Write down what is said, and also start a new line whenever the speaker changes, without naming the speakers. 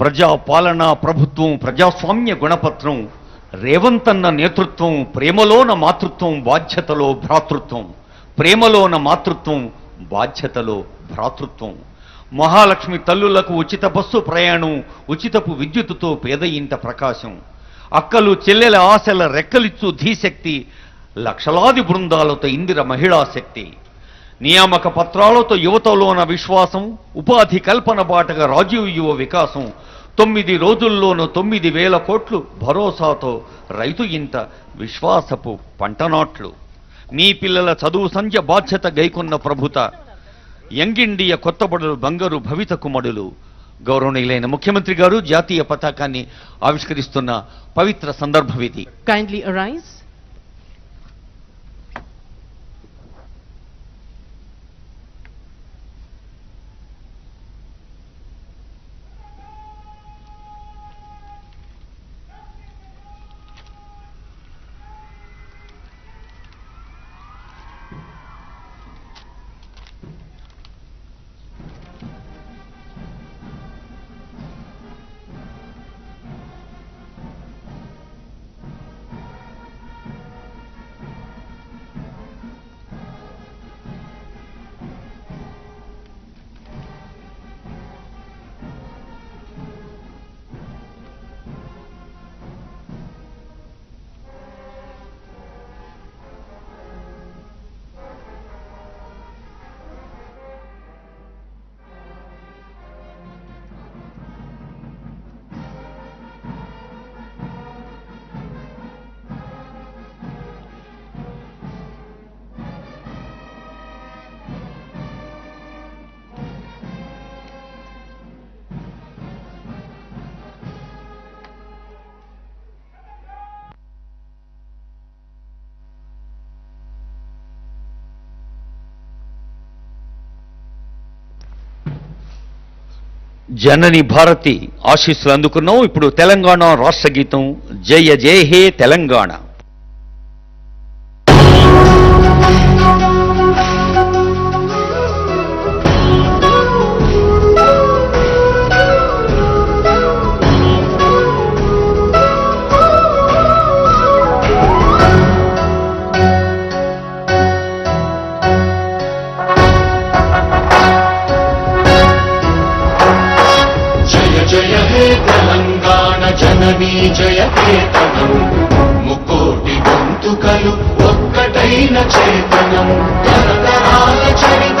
ప్రజాపాలన ప్రభుత్వం ప్రజాస్వామ్య గుణపత్రం రేవంతన్న నేతృత్వం ప్రేమలోన మాతృత్వం బాధ్యతలో భ్రాతృత్వం. ప్రేమలోన మాతృత్వం బాధ్యతలో భ్రాతృత్వం. మహాలక్ష్మి తల్లులకు ఉచిత బస్సు ప్రయాణం ఉచితపు విద్యుత్తుతో పేద ఇంట ప్రకాశం. అక్కలు చెల్లెల ఆశల రెక్కలిచ్చు ధీశక్తి లక్షలాది బృందాలతో ఇందిర మహిళా శక్తి. నియామక పత్రాలతో యువతలోన విశ్వాసం ఉపాధి కల్పన బాటగా రాజీవ్ యువ వికాసం తొమ్మిది రోజుల్లోనూ తొమ్మిది వేల కోట్లు భరోసాతో రైతు ఇంత విశ్వాసపు పంటనాట్లు మీ పిల్లల చదువు సంధ్య బాధ్యత గైకొన్న ప్రభుత యంగ్ ఇండియా కొత్తబడులు బంగారు భవిత కుమడులు. గౌరవనీయులైన ముఖ్యమంత్రి గారు జాతీయ పతాకాన్ని ఆవిష్కరిస్తున్న పవిత్ర సందర్భం ఇది
కైండ్లీ అరైజ్
జనని భారతి ఆశీస్సులు అందుకున్నాం ఇప్పుడు తెలంగాణ రాష్ట్ర గీతం జయ జయ హే తెలంగాణ.
తెలంగాణ జననీ జయ కేతనం ముకోటి గొంతుకలు ఒక్కటైన చేతనం. తరతరాల చరిత